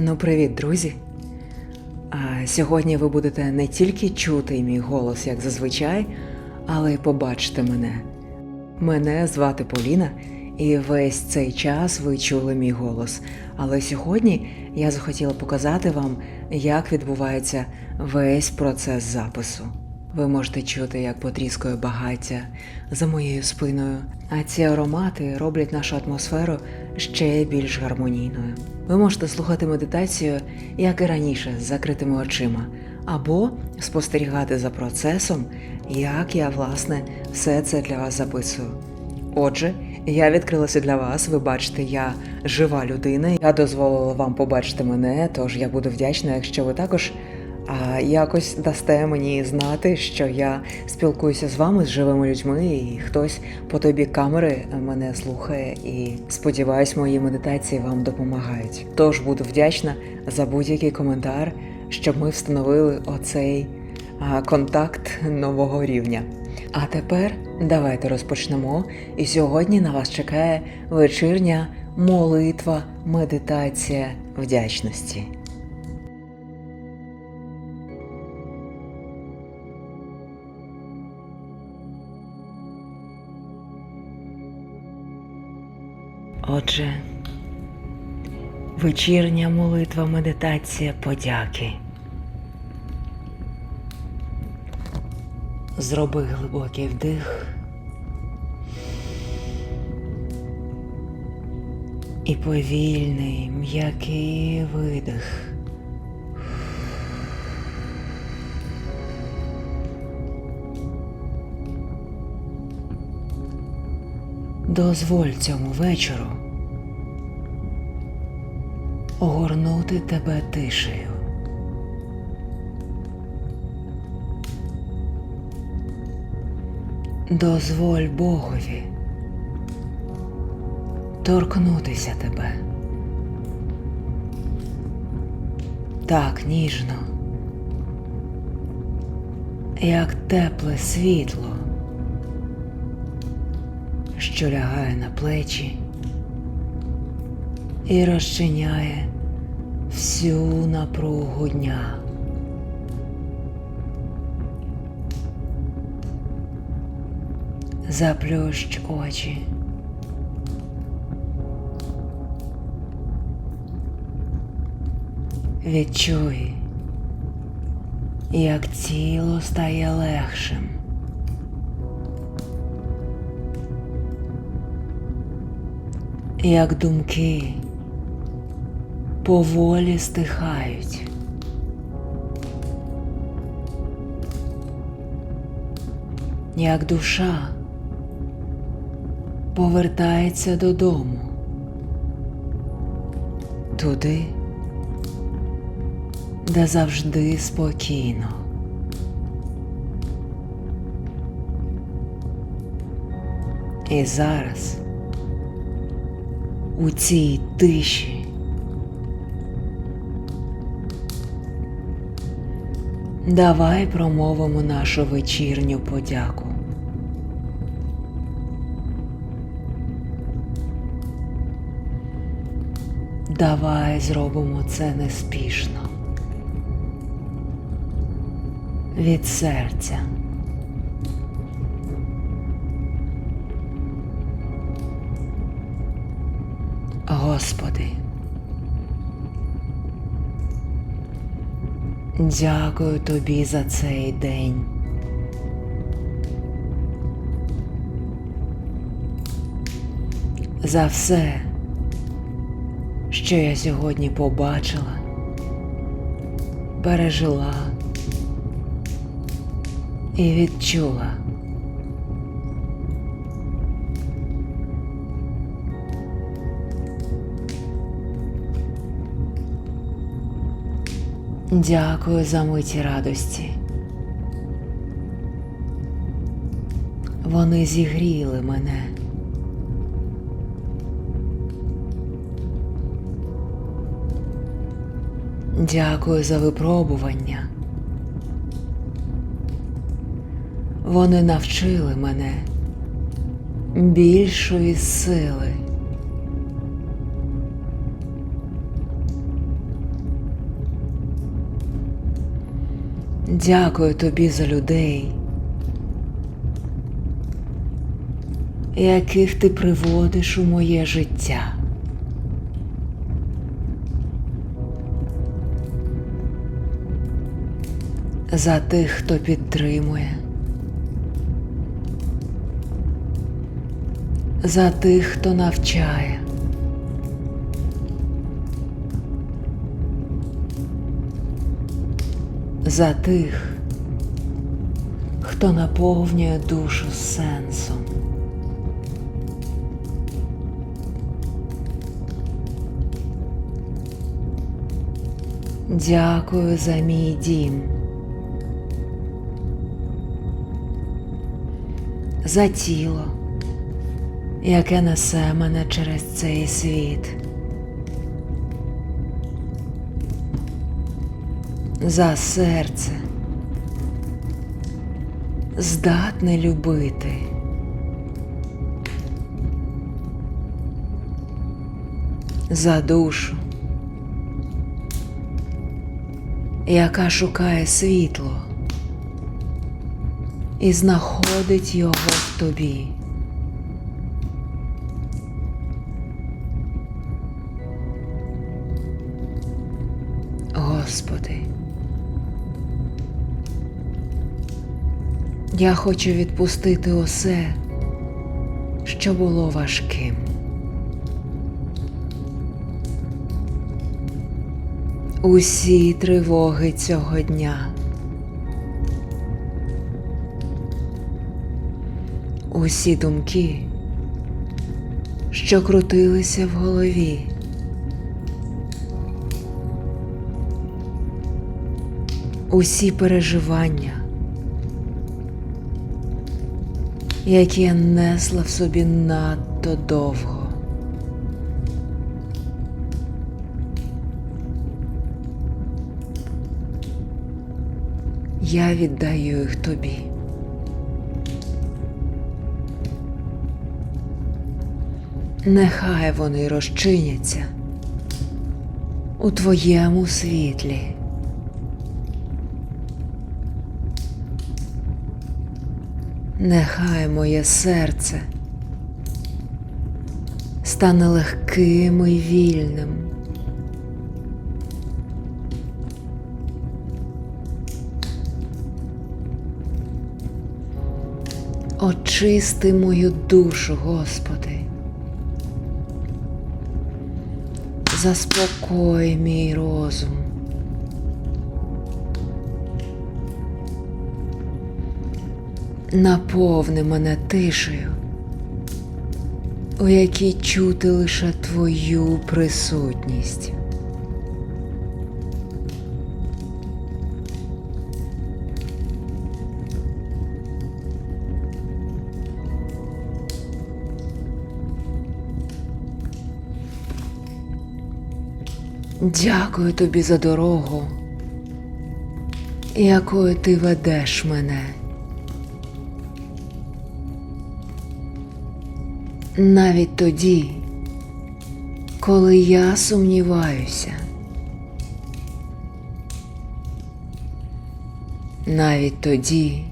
Ну, привіт, друзі. А сьогодні ви будете не тільки чути мій голос, як зазвичай, але й побачите мене. Мене звати Поліна, і весь цей час ви чули мій голос. Але сьогодні я захотіла показати вам, як відбувається весь процес запису. Ви можете чути, як потріскує багаття за моєю спиною, а ці аромати роблять нашу атмосферу ще більш гармонійною. Ви можете слухати медитацію, як і раніше, з закритими очима, або спостерігати за процесом, як я власне все це для вас записую. Отже, я відкрилася для вас. Ви бачите, я жива людина. Я дозволила вам побачити мене, тож я буду вдячна, якщо ви також а, якось дасте мені знати, що я спілкуюся з вами, з живими людьми, і хтось по тобі камери мене слухає. І сподіваюсь, мої медитації вам допомагають. Тож буду вдячна за будь-який коментар, щоб ми встановили оцей контакт нового рівня. А тепер давайте розпочнемо. І сьогодні на вас чекає вечірня молитва, медитація вдячності. Отже, вечірня молитва, медитація подяки. Зроби глибокий вдих і повільний м'який видих. Дозволь цьому вечору огорнути тебе тишею. Дозволь Богові торкнутися тебе. Так ніжно, як тепле світло, що лягає на плечі і розчиняє всю напругу дня. Заплющ очі. Відчуй, як тіло стає легшим. Як думки поволі стихають. Як душа повертається додому, туди, де завжди спокійно. І зараз у цій тиші давай промовимо нашу вечірню подяку. Давай зробимо це неспішно. Від серця. Господи. Дякую тобі за цей день. За все, що я сьогодні побачила, пережила і відчула. Дякую за миті радості. Вони зігріли мене. Дякую за випробування. Вони навчили мене більшої сили. Дякую тобі за людей, яких ти приводиш у моє життя. За тих, хто підтримує. За тих, хто навчає. За тих, хто наповнює душу сенсом. Дякую за мій дім. За тіло, яке несе мене через цей світ. За серце, здатне любити. За душу, яка шукає світло і знаходить його в тобі. Господи, я хочу відпустити усе, що було важким. Усі тривоги цього дня. Усі думки, що крутилися в голові. Усі переживання, які я несла в собі надто довго. Я віддаю їх тобі. Нехай вони розчиняться у твоєму світлі. Нехай моє серце стане легким і вільним. Очисти мою душу, Господи. Заспокой мій розум. Наповни мене тишею, у якій чути лише твою присутність. Дякую тобі за дорогу, якою ти ведеш мене. Навіть тоді, коли я сумніваюся. Навіть тоді,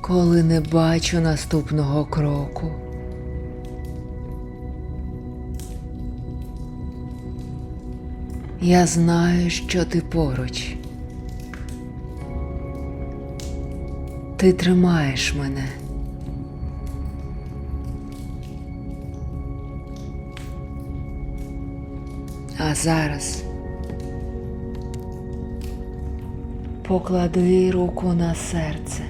коли не бачу наступного кроку. Я знаю, що ти поруч. Ти тримаєш мене. А зараз поклади руку на серце.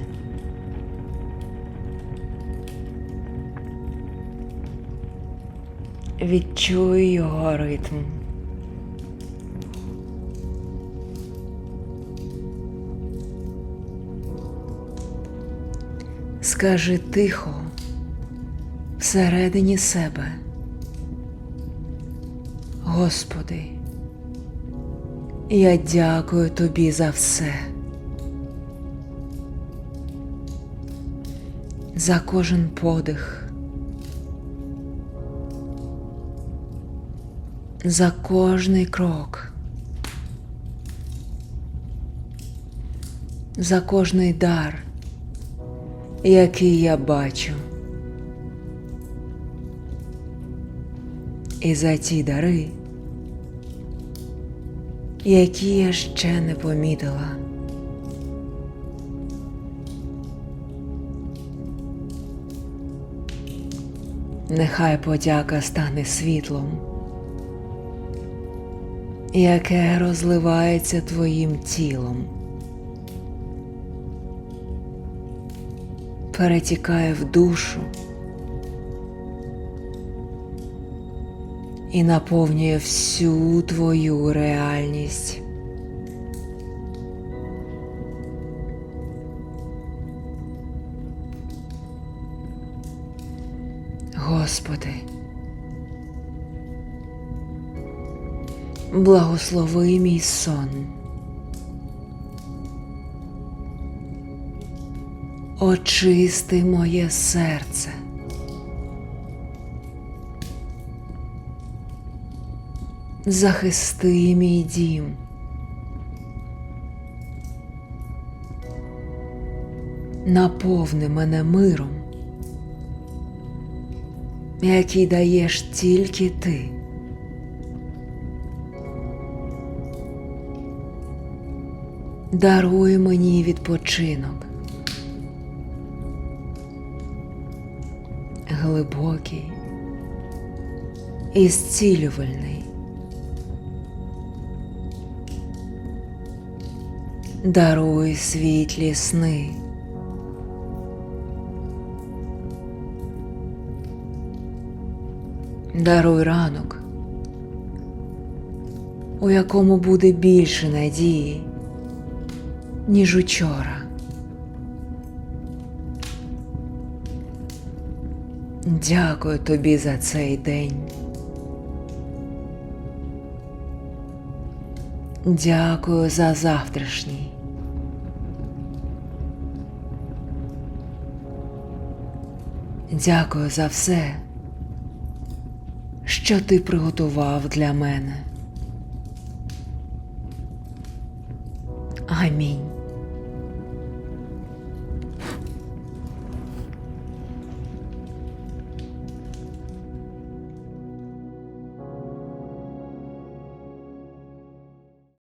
Відчуй його ритм. Скажи тихо всередині себе. Господи, я дякую Тобі за все, за кожен подих, за кожний крок, за кожний дар, який я бачу. І за ті дари, які я ще не помітила. Нехай подяка стане світлом, яке розливається твоїм тілом, перетікає в душу і наповнює всю твою реальність. Господи, благослови мій сон. Очисти моє серце. Захисти мій дім. Наповни мене миром який даєш тільки ти. Даруй мені відпочинок, глибокий і зцілювальний. Даруй світлі сни. Даруй ранок, у якому буде більше надії, ніж учора. Дякую тобі за цей день. Дякую за завтрашній. Дякую за все що ти приготував для мене. Амінь.